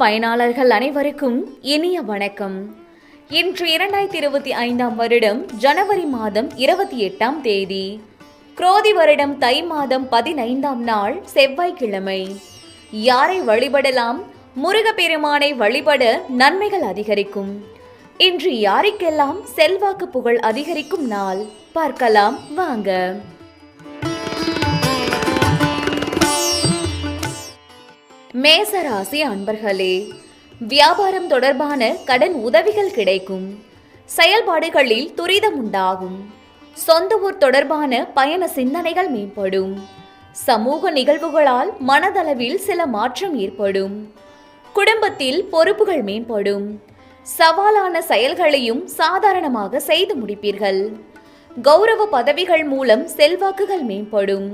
பயனாளர்கள் அனைவருக்கும் இனிய வணக்கம். இன்று இரண்டாயிரத்தி இருபத்தி ஐந்தாம் வருடம் ஜனவரி மாதம் இருபத்தி எட்டாம் தேதி. குரோதி வருடம் தை மாதம் பதினைந்தாம் நாள் செவ்வாய்க்கிழமை. யாரை வழிபடலாம்? முருகப்பெருமானை வழிபட நன்மைகள் அதிகரிக்கும். இன்று யாருக்கெல்லாம் செல்வாக்கு புகழ் அதிகரிக்கும் நாள்? பார்க்கலாம் வாங்க. மேசராசி அன்பர்களே வியாபாரம் தொடர்பான கடன் உதவிகள் கிடைக்கும். செயல்பாடுகளில் துரிதம் உண்டாகும். சொந்த ஊர் தொடர்பான பயண சிந்தனைகள் மேம்படும். சமூக நிகழ்வுகளால் மனதளவில் சில மாற்றம் ஏற்படும். குடும்பத்தில் பொறுப்புகள் மேம்படும். சவாலான செயல்களையும் சாதாரணமாக செய்து முடிப்பீர்கள். கௌரவ பதவிகள் மூலம் செல்வாக்குகள் மேம்படும்.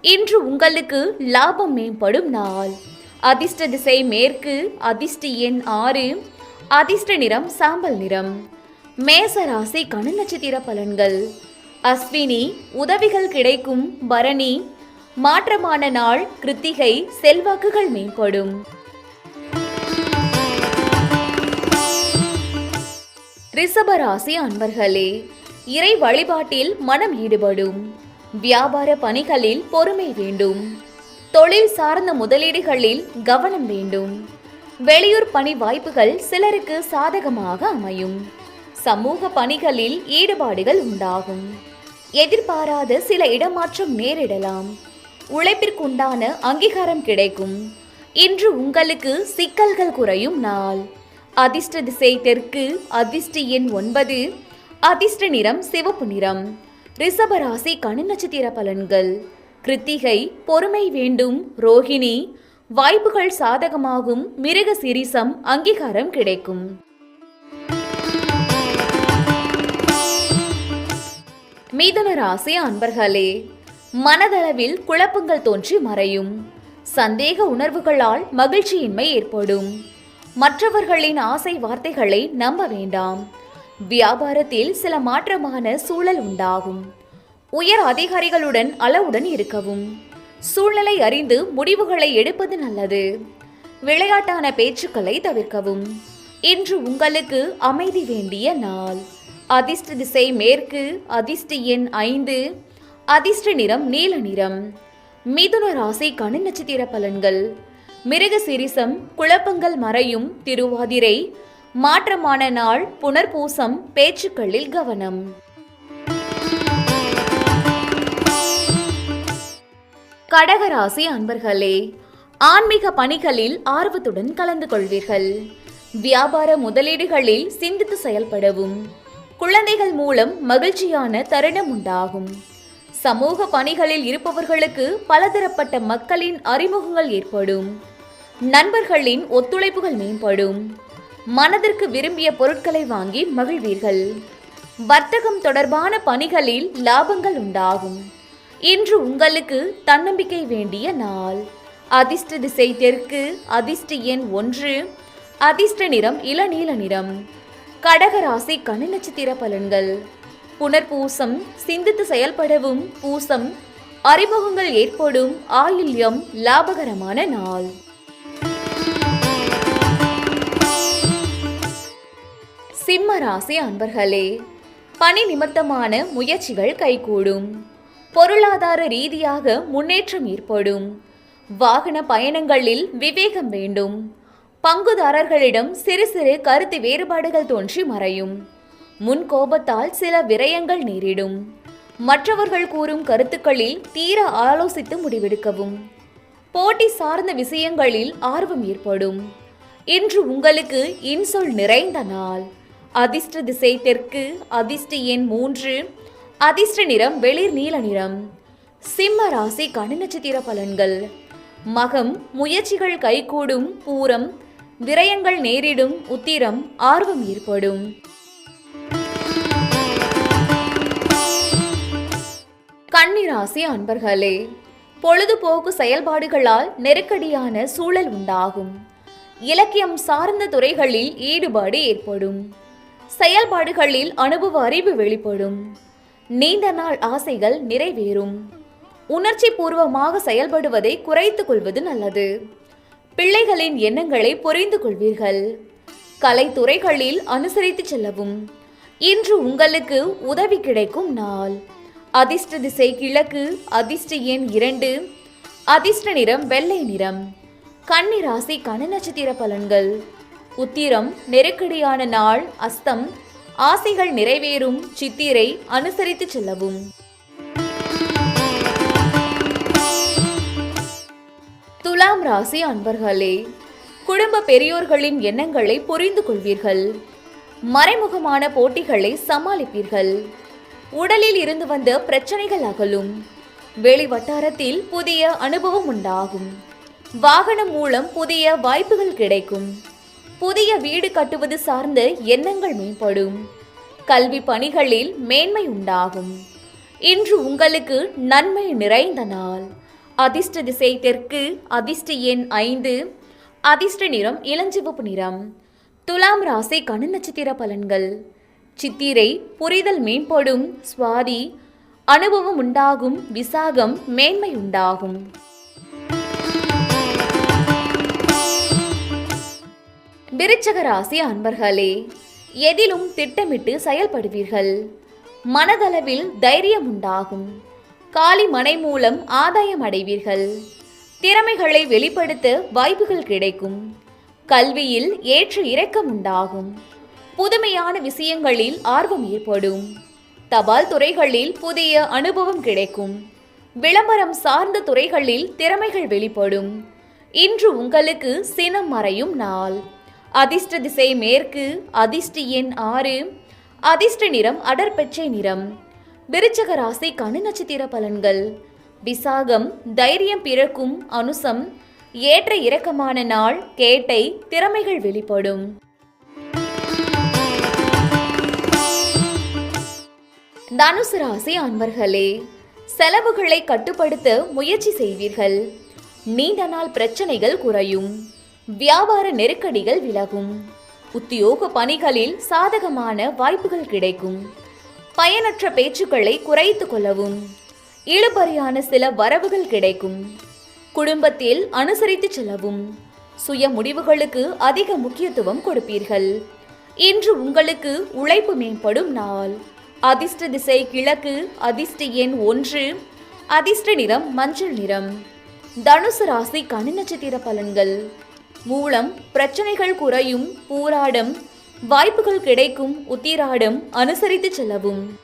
இன்று உங்களுக்கு லாபம் மேம்படும் நாள். அதிர்ஷ்ட திசை மேற்கு அதிர்ஷ்ட எண் ஆறு அதிர்ஷ்ட நிறம் சாம்பல் நிறம். மேச ராசி கணு நட்சத்திர பலன்கள். அஸ்வினி உதவிகள் கிடைக்கும் பரணி மாற்றமான நாள் கிருத்திகை செல்வாக்குகள் மேம்படும். ரிஷபராசி அன்பர்களே இறை வழிபாட்டில் மனம் ஈடுபடும். வியாபார பணிகளில் பொறுமை வேண்டும். தொழில் சார்ந்த முதலீடுகளில் கவனம் வேண்டும். வெளியூர் பணி வாய்ப்புகள் சிலருக்கு சாதகமாக அமையும். சமூக பணிகளில் ஈடுபாடுகள் உண்டாகும். எதிர்பாராத சில இடமாற்றம் நேரிடலாம். உழைப்பிற்குண்டான அங்கீகாரம் கிடைக்கும். இன்று உங்களுக்கு சிக்கல்கள் குறையும் நாள். அதிர்ஷ்ட திசை தெற்கு அதிர்ஷ்ட எண் ஒன்பது அதிர்ஷ்ட நிறம் சிவப்பு நிறம். ரிஷபராசி கணு நட்சத்திர பலன்கள். கிருத்திகை பொறுமை வேண்டும் ரோஹிணி வாய்ப்புகள் சாதகமாகும் மிருக சிரிசம் அங்கீகாரம் கிடைக்கும். மீதன ராசி அன்பர்களே மனதளவில் குழப்பங்கள் தோன்றி மறையும். சந்தேக உணர்வுகளால் மகிழ்ச்சியின்மை ஏற்படும். மற்றவர்களின் ஆசை வார்த்தைகளை நம்ப வேண்டாம். வியாபாரத்தில் சில மாற்றமான சூழல் உண்டாகும். உயர் அதிகாரிகளுடன் அளவுடன் இருக்கவும். சூழ்நிலை அறிந்து முடிவுகளை எடுப்பது நல்லது. விளையாட்டான பேச்சுக்களை தவிர்க்கவும். இன்று உங்களுக்கு அமைதி வேண்டிய நாள். அதிர்ஷ்ட திசை மேற்கு அதிர்ஷ்ட எண் ஐந்து அதிர்ஷ்ட நிறம் நீல நிறம். மிதுன ராசி கணு நட்சத்திர பலன்கள். மிருக சிரிசம் குழப்பங்கள் மறையும் திருவாதிரை. மாற்றமான நாள் புனர்பூசம் பேச்சுக்களில் கவனம். கடகராசி அன்பர்களே ஆன்மீக பணிகளில் ஆர்வத்துடன் கலந்து கொள்வீர்கள். வியாபார முதலீடுகளில் சிந்தித்து செயல்படவும் குழந்தைகள் மூலம் மகிழ்ச்சியான தருணம் உண்டாகும். சமூக பணிகளில் இருப்பவர்களுக்கு பலதரப்பட்ட மக்களின் அறிமுகங்கள் ஏற்படும். நண்பர்களின் ஒத்துழைப்புகள் மேம்படும். மனதிற்கு விரும்பிய பொருட்களை வாங்கி மகிழ்வீர்கள். வர்த்தகம் தொடர்பான பணிகளில் லாபங்கள் உண்டாகும். இன்று உங்களுக்கு தன்னம்பிக்கை வேண்டிய நாள். அதிர்ஷ்ட திசை தெற்கு அதிர்ஷ்ட எண் ஒன்று அதிர்ஷ்ட நிறம் இளநீல நிறம். கடகராசி கனி நட்சத்திர பலன்கள். புனர்பூசம் சிந்தித்து செயல்படவும் பூசம் அறிமுகங்கள் ஏற்படும் ஆயில்யம் லாபகரமான நாள். சிம்ம ராசி அன்பர்களே பணி நிமித்தமான முயற்சிகள் கைகூடும். பொருளாதார ரீதியாக முன்னேற்றம் ஏற்படும். வாகன பயணங்களில் விவேகம் வேண்டும். பங்குதாரர்களிடம் சிறு சிறு கருத்து வேறுபாடுகள் தோன்றி மறையும். முன் கோபத்தால் சில விரயங்கள் நேரிடும். மற்றவர்கள் கூறும் கருத்துக்களில் தீர ஆலோசித்து முடிவெடுக்கவும். போட்டி சார்ந்த விஷயங்களில் ஆர்வம் ஏற்படும். இன்று உங்களுக்கு இன்சொல் நிறைந்த நாள். அதிர்ஷ்ட திசை தெற்கு அதிர்ஷ்ட எண் மூன்று அதிர்ஷ்ட நிறம் வெளிர் நீல நிறம். சிம்ம ராசி கனி நட்சத்திர பலன்கள். மகம் முயற்சிகள் கைகூடும் பூரம். விரயங்கள் நேரிடும் உத்திரம் ஆர்வம் ஏற்படும். கன்னிராசி அன்பர்களே பொழுதுபோக்கு செயல்பாடுகளால் நெருக்கடியான சூழல் உண்டாகும். இலக்கியம் சார்ந்த துறைகளில் ஈடுபாடு ஏற்படும். செயல்பாடுகளில் அனுபவ அறிவு வெளிப்படும். நீண்ட நாள் ஆசைகள் நிறைவேறும். உணர்ச்சி பூர்வமாக செயல்படுவதை குறைத்துக் கொள்வது நல்லது. பிள்ளைகளின் எண்ணங்களை புரிந்து கொள்வீர்கள். கலைத்துறைகளில் அனுசரித்து செல்லவும். இன்று உங்களுக்கு உதவி கிடைக்கும் நாள். அதிர்ஷ்ட திசை கிழக்கு அதிர்ஷ்ட எண் இரண்டு அதிர்ஷ்ட நிறம் வெள்ளை நிறம். கன்னி ராசி கன நட்சத்திர பலன்கள். உத்திரம் நெருக்கடியான நாள் அஸ்தம் ஆசைகள் நிறைவேறும் சித்திரை அனுசரித்து செல்லவும். துலாம் ராசி அன்பர்களே குடும்ப பெரியோர்களின் எண்ணங்களை புரிந்து கொள்வீர்கள். மறைமுகமான போட்டிகளை சமாளிப்பீர்கள். உடலில் இருந்து வந்த பிரச்சனைகள் அகலும். வெளி வட்டாரத்தில் புதிய அனுபவம் உண்டாகும். வாகனம் மூலம் புதிய வாய்ப்புகள் கிடைக்கும். புதிய வீடு கட்டுவது சார்ந்த எண்ணங்கள் மேம்படும். கல்வி பணிகளில் மேன்மை உண்டாகும். இன்று உங்களுக்கு நன்மை நிறைந்த நாள். அதிர்ஷ்ட திசை தெற்கு அதிர்ஷ்ட எண் ஐந்து அதிர்ஷ்ட நிறம் இளஞ்சிவப்பு நிறம். துலாம் ராசி கணு நட்சத்திர பலன்கள். சித்திரை புரிதல் மேம்படும் சுவாதி அனுபவம் உண்டாகும் விசாகம் மேன்மை உண்டாகும். விருச்சக ராசி அன்பர்களே எதிலும் திட்டமிட்டு செயல்படுவீர்கள். மனதளவில் தைரியம் உண்டாகும். காலி மனை மூலம் ஆதாயம் அடைவீர்கள். திறமைகளை வெளிப்படுத்த வாய்ப்புகள் கிடைக்கும். கல்வியில் ஏற்ற இறக்கம் உண்டாகும். புதுமையான விஷயங்களில் ஆர்வம் ஏற்படும். தபால் துறைகளில் புதிய அனுபவம் கிடைக்கும். விளம்பரம் சார்ந்த துறைகளில் திறமைகள் வெளிப்படும். இன்று உங்களுக்கு சினம் மறையும் நாள். அதிர்ஷ்ட திசை மேற்கு அதிர்ஷ்ட எண் ஆறு அதிர்ஷ்ட நிறம் அடர்பச்சை நிறம். விருச்சக ராசி கணு நட்சத்திர பலன்கள். விசாகம் தைரியம் பிறக்கும் அனுசம் ஏற்ற இறக்கமான நாள் கேட்டை திறமைகள் வெளிப்படும். தனுசு ராசி அன்பர்களே செலவுகளை கட்டுப்படுத்த முயற்சி செய்வீர்கள். நீண்ட நாள் பிரச்சனைகள் குறையும். வியாபார நெருக்கடிகள் விலகும். உத்தியோக பணிகளில் சாதகமான வாய்ப்புகள் கிடைக்கும். பயனற்ற பேச்சுக்களை குறைத்து கொள்ளவும். இழுபறியான சில வரவுகள் கிடைக்கும். குடும்பத்தில் அனுசரித்து செல்லவும். சுய முடிவுகளுக்கு அதிக முக்கியத்துவம் கொடுப்பீர்கள். இன்று உங்களுக்கு உழைப்பு மேம்படும் நாள். அதிர்ஷ்ட திசை கிழக்கு அதிர்ஷ்ட எண் ஒன்று அதிர்ஷ்ட நிறம் மஞ்சள் நிறம். தனுசு ராசி கனி நட்சத்திர பலன்கள். மூலம் பிரச்சனைகள் குறையும் பூராடம் வாய்ப்புகள் கிடைக்கும் உத்திராடம் அனுசரித்து செல்லவும்.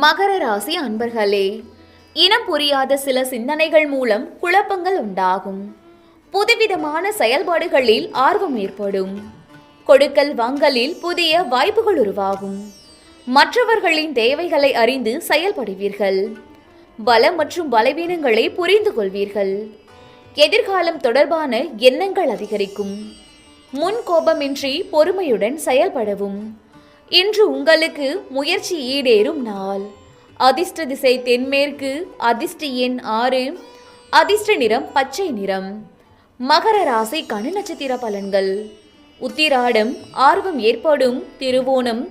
மகர ராசி அன்பர்களே இனம் புரியாத சில சிந்தனைகள் மூலம் குழப்பங்கள் உண்டாகும். புதுவிதமான செயல்பாடுகளில் ஆர்வம் ஏற்படும். கொடுக்கல் வாங்கலில் புதிய வாய்ப்புகள் உருவாகும். மற்றவர்களின் தேவைகளை அறிந்து செயல்படுவீர்கள். பலம் மற்றும் பலவீனங்களை புரிந்து கொள்வீர்கள் எதிர்காலம் தொடர்பான எண்ணங்கள் அதிகரிக்கும். முன் கோபமின்றி பொறுமையுடன் செயல்படவும். இன்று உங்களுக்கு முயற்சி ஈடேறும் நாள். அதிர்ஷ்ட திசை தென்மேற்கு அதிர்ஷ்ட எண் ஆறு அதிர்ஷ்ட நிறம் பச்சை நிறம். மகர ராசி கணு நட்சத்திர பலன்கள். உத்திராடம் ஆர்வம் ஏற்படும் திருவோணம்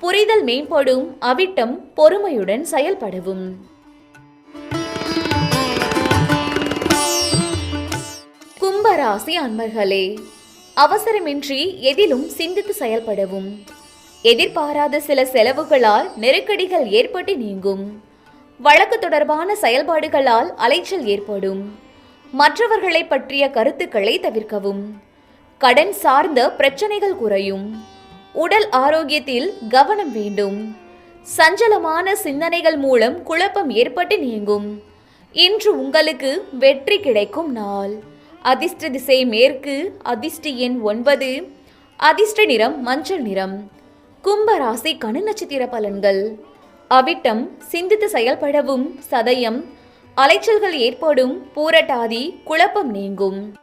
புரிதல் மேம்படும் அவிட்டம் பொறுமையுடன் செயல்படவும். கும்பராசி அன்பர்களே அவசரமின்றி எதிலும் சிந்தித்து செயல்படவும். எதிர்பாராத சில செலவுகளால் நெருக்கடிகள் ஏற்பட்டு நீங்கும். வழக்கு தொடர்பான செயல்பாடுகளால் அலைச்சல் ஏற்படும். மற்றவர்களை பற்றிய கருத்துக்களை தவிர்க்கவும். கடன் சார்ந்த பிரச்சனைகள் குறையும். உடல் ஆரோக்கியத்தில் கவனம் வேண்டும். சஞ்சலமான சிந்தனைகள் மூலம் குழப்பம் ஏற்பட்டு நீங்கும். இன்று உங்களுக்கு வெற்றி கிடைக்கும் நாள். அதிர்ஷ்ட திசை மேற்கு அதிர்ஷ்ட எண் ஒன்பது. அதிர்ஷ்ட நிறம் மஞ்சள் நிறம். கும்பராசி கணு நட்சத்திர பலன்கள். அவிட்டம் சிந்தித்து செயல்படவும் சதயம். அலைச்சல்கள் ஏற்படும் பூரட்டாதி குழப்பம் நீங்கும்.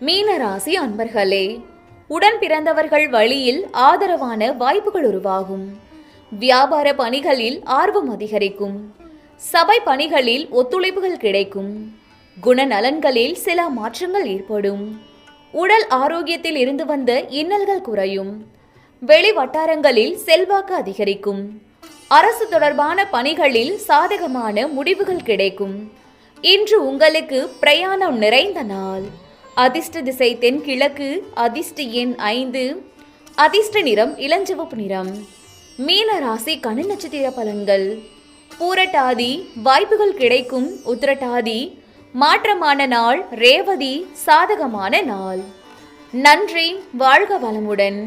மீனராசி அன்பர்களே உடன் பிறந்தவர்கள் வழியில் ஆதரவான வாய்ப்புகள் உருவாகும். வியாபார பணிகளில் ஆர்வம் அதிகரிக்கும். சபை பணிகளில் ஒத்துழைப்புகள் கிடைக்கும். குணநலன்களில் சில மாற்றங்கள் ஏற்படும். உடல் ஆரோக்கியத்தில் இருந்து வந்த இன்னல்கள் குறையும். வெளி வட்டாரங்களில் செல்வாக்கு அதிகரிக்கும். அரசு தொடர்பான பணிகளில் சாதகமான முடிவுகள் கிடைக்கும். இன்று உங்களுக்கு பிரயாணம் நிறைந்த நாள். அதிர்ஷ்ட திசை தென்கிழக்கு அதிர்ஷ்ட எண் ஐந்து அதிர்ஷ்ட நிறம் இளஞ்சிவப்பு நிறம். மீன ராசி கண நட்சத்திர பலன்கள். பூரட்டாதி வாய்ப்புகள் கிடைக்கும் உத்திரட்டாதி மாற்றமான நாள் ரேவதி சாதகமான நாள். நன்றி வாழ்க வளமுடன்.